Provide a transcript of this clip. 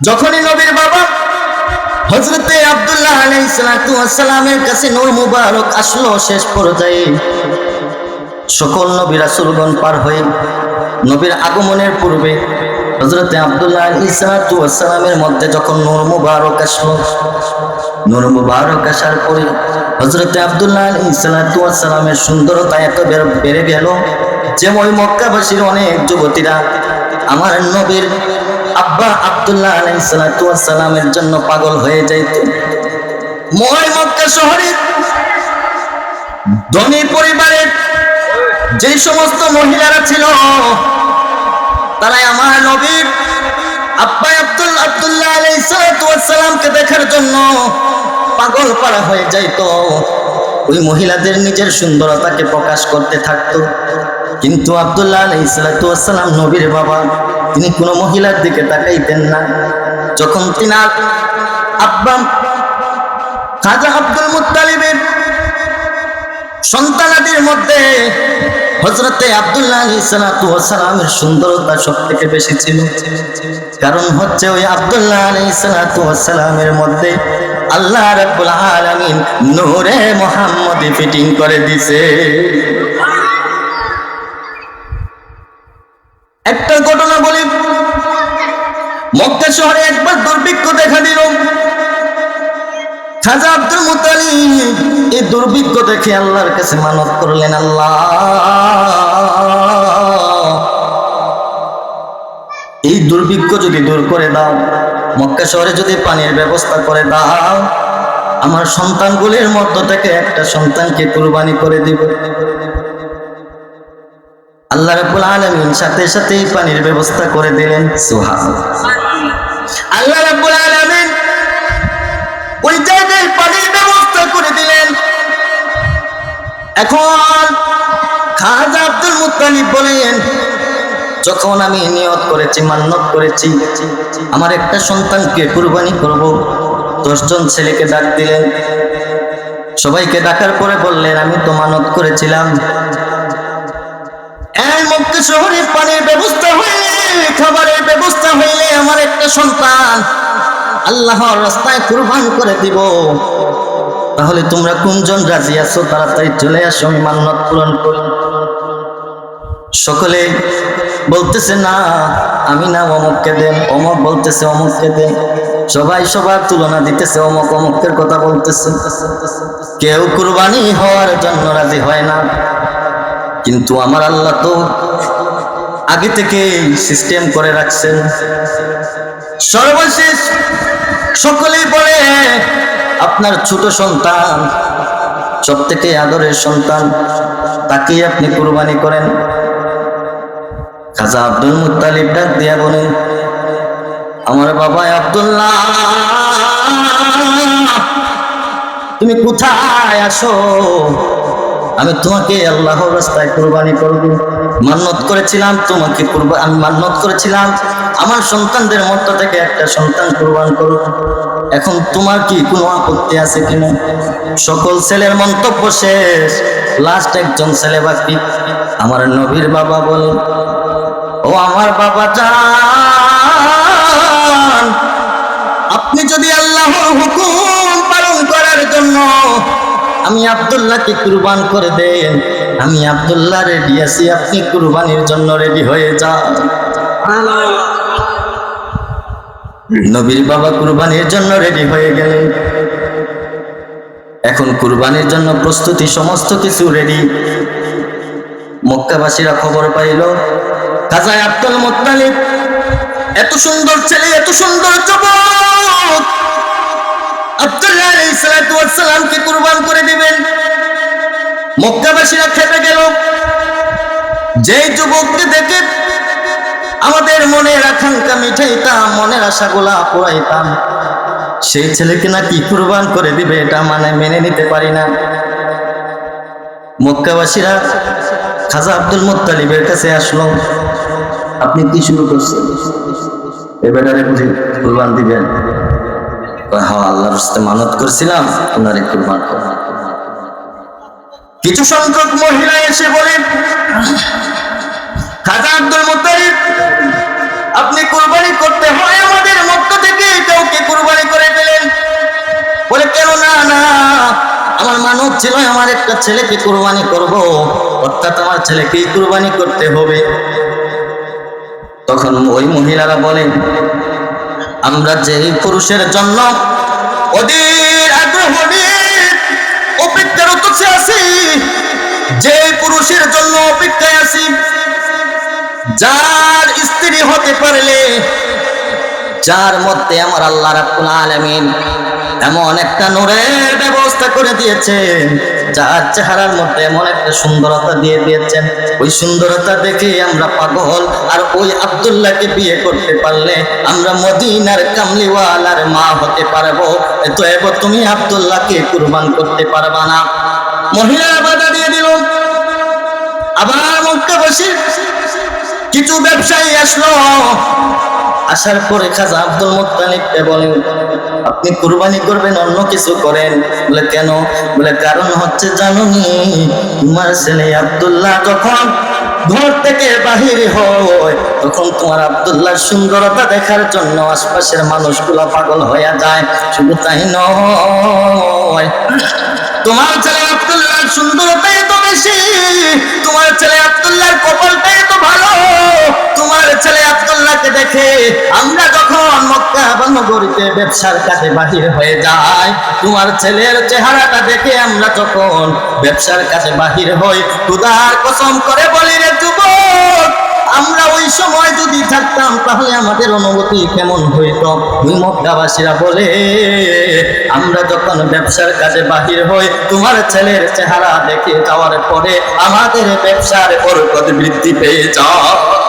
যখনই নবীর বাবা হজরতে আব্দুল্লাহ আলাইসালামের কাছে নূর মুবারক আসলো শেষ পর্যায়ে, সকল নবী রাসুলগণ পার হয়ে নবীর আগমনের পূর্বে হজরতে আব্দুল্লাহ ইসালামের মধ্যে যখন নূর মুবারক আসলো, নূর মুবারক আসার পরে হজরতে আব্দুল্লাহ ইসালামের সুন্দরতা এত বেড়ে গেল যে ওই মক্কাবাসীর অনেক যুবতীরা আমার নবীর আব্বা আব্দুল্লাহ আলাইসালামের জন্য পাগল হয়ে যাইত। মই মক্কা শহরে ধনী পরিবারের যে সমস্ত মহিলারা ছিল, তারাই আমার নবীর আব্বা আব্দুল, আব্দুল্লাহ আলাইসালামকে দেখার জন্য পাগল পাড়া হয়ে যাইতো। ওই মহিলাদের নিজের সুন্দরতাকে প্রকাশ করতে থাকতো। কিন্তু আব্দুল্লাহ আলাইসালাম নবীর বাবা, তিনি কোনো মহিলার দিকে তাকাইতেন না। যখন তিনার আব্বা খাজা আব্দুল মুত্তালিবের সন্তানাদের মধ্যে হজরতে আব্দুল্লাহ আলী সালামের সুন্দরতা সব থেকে বেশি ছিল। কারণ হচ্ছে ওই আব্দুল্লাহ আলী সালামের মধ্যে আল্লাহ রাব্বুল আলামিন নূরে মোহাম্মদ ফিটিং করে দিছে। একটা ঘটনা বলি। মক্কা শহরে একবার দুর্ভিক্ষ দেখা দিল। খাজা আব্দুল মুতালিব এই দুর্ভিক্ষ দেখে আল্লাহর কাছে মানত করলেন, আল্লাহ, এই দুর্ভিক্ষ যদি দূর করে দাও মক্কা শহরে যদি পানির ব্যবস্থা করে দাও, আমার সন্তানগুলির মধ্য থেকে একটা সন্তানকে কুরবানি করে দিব। আল্লাহ রাব্বুল আলামিন সাথে সাথেই পানির ব্যবস্থা করে দিলেন। সুবহানাল্লাহ। আল্লাহ রাব্বুল আলামিন ওই জায়গায় পানির ব্যবস্থা করে দিলেন। এখন খাজা আব্দুল মুত্তালিব বলেন যখন আমি নিয়ত করেছি, মান্যত করেছি, আমার একটা সন্তানকে কুরবানি করব। দশজন ছেলেকে ডাক দিলেন। সবাইকে ডাকার পরে বললেন, আমি তো মানত করেছিলাম। শহরে পানির ব্যবস্থা হইলে, খাবারের ব্যবস্থা হইলে আমার একটা সন্তান আল্লাহর রাস্তায় কুরবান করে দিব। তাহলে তোমরা কোনজন রাজি আছো? তাড়াতাড়ি চলে আসো, আমি মান্যত পূরণ করি। সকলে বলতেছে, না, আমি না অমুককে দেন অমুক বলতেছে, অমুককে দেন সবাই সবার তুলনা দিতেছে, অমুক অমুকের কথা বলতেছে। কেউ কুরবানি হওয়ার জন্য রাজি হয় না। কিন্তু আমার আল্লাহ তো আগে থেকে সিস্টেম করে রাখছেন। সর্বশেষ সকলেই বলে, আপনার ছোট সন্তান সব থেকে আদরের সন্তান, তাকেই আপনি কুরবানি করেন। খাজা আব্দুল মুত্তালিব ডাক দিয়া বলেন আমার বাবা আব্দুল্লাহ, তুমি কোথায় আসো আমি তোমাকে আল্লাহর রাস্তায় কুরবানি করব। মান্নত করেছিলাম, তোমাকে আমি মান্নত করেছিলাম। আমার সন্তানদের মধ্য থেকে একটা সন্তান কুরবান করব এখন তোমার কি কোনো আপত্তি আছে কিনা? সকল ছেলের মন্তব্য শেষ। লাস্ট একজন ছেলে বাকি। আমার নবীর বাবা বলে ও আমার বাবা যান আপনি যদি আল্লাহর হুকুম পালন করার জন্য আমি আব্দুল্লাহকে কুরবান করে দেন, আমি আব্দুল্লাহ রেডি আছি, আপনি কুরবানির জন্য রেডি হয়ে যান। নবীর বাবা কুরবানির জন্য রেডি হয়ে গেলেন। এখন কুরবানির জন্য প্রস্তুতি সমস্ত কিছু রেডি মক্কাবাসীরা খবর পাইল কাজা আব্দুল মোত্তালিব, এত সুন্দর ছেলে, এত সুন্দর যুবক। আব্দুল্লাহ আলাইহিস সালাতু ওয়াস সালামকে কুরবান করে দিবেন। মক্কাবাসীরা খেপে গেল। যেই যুবককে দেখে আমাদের মনের আকাঙ্ক্ষা মিঠাইতাম মনের আশাগুলা পুরাইতাম, সেই ছেলেকে নাকি কুরবান করে দিবে, এটা মানে মেনে নিতে পারি না। মক্কাবাসীরা খাজা আব্দুল মুত্তালিবের কাছে আসলো। আপনি কি শুরু করছেন? এবারে বুঝি কুরবান দিবেন। হ্যাঁ আল্লাহর সাথে মানত করছিলাম আপনার একটু মান কিছু সংখ্যক মহিলা এসে বলে, খাজা আব্দুল আপনি কুরবানি করতে হয় আমাদের মধ্য থেকে কাউকে কুরবানি করে ফেলেন। বলে, কেন না না, আমার মানত ছিল, আমার একটা ছেলেকে কুরবানি করব, অর্থাৎ আমার ছেলেকেই কুরবানি করতে হবে। তখন ওই মহিলারা বলে, আমরা যে পুরুষের জন্য অধীর আগ্রহ নিয়ে অপেক্ষারত আছি যে পুরুষের জন্য অপেক্ষায় আছি, যার স্ত্রী হতে পারলে যার মধ্যে আমার আল্লাহ রাব্বুল আলামিন এমন একটা নূরের ব্যবস্থা করে দিয়েছেন, যার চেহারার মধ্যে এমন একটা সুন্দরতা দিয়ে দিয়েছেন। ওই সুন্দরতা দেখে আমরা পাগল, আর ওই আব্দুল্লাহকে বিয়ে করতে পারলে আমরা মদিনার কামলিওয়ালার মা হতে পারব। তো এবার তুমি আব্দুল্লাহকে কুরবান করতে পারবা না। মহিলা বাধা দিয়ে দিল। আবার মক্কাবাসী কিছু ব্যবসায়ী আসলো। আসার পরে খাজা আব্দুল মুত্তালিবকে বলেন আপনি কুরবানি করবেন, অন্য কিছু করেন। বলে, কেন? বলে, কারণ হচ্ছে জানুনি, তোমার ছেলে আব্দুল্লাহ যখন ঘর থেকে বাহির হয়, তখন তোমার আব্দুল্লাহর সুন্দরতা দেখার জন্য আশপাশের মানুষগুলো পাগল হয়ে যায়। শুধু তাই নয়। তোমার ছেলে আব্দুল্লাহর সুন্দরতাই তো বেশি, তোমার ছেলে আব্দুল্লাহর কপালটাই তো ভালো। তোমার ছেলে আব্দুল্লাহকে দেখে আমরা যখন মক্কা বনগরীতে ব্যবসার কাজে বাহির হয়ে যাই, তোমার ছেলের চেহারাটা দেখে আমরা যখন ব্যবসার কাজে বাহির হই। খুদার কসম করে বলি রে যুবক আমরা ওই সময় যদি থাকতাম, তাহলে আমাদের অনুভূতি কেমন হইত? দুই মক্কাবাসীরা বলে, আমরা যখন ব্যবসার কাজে বাহির হই, তোমার ছেলের চেহারা দেখে যাওয়ার পরে আমাদের ব্যবসার বরকত বৃদ্ধি পেয়ে যায়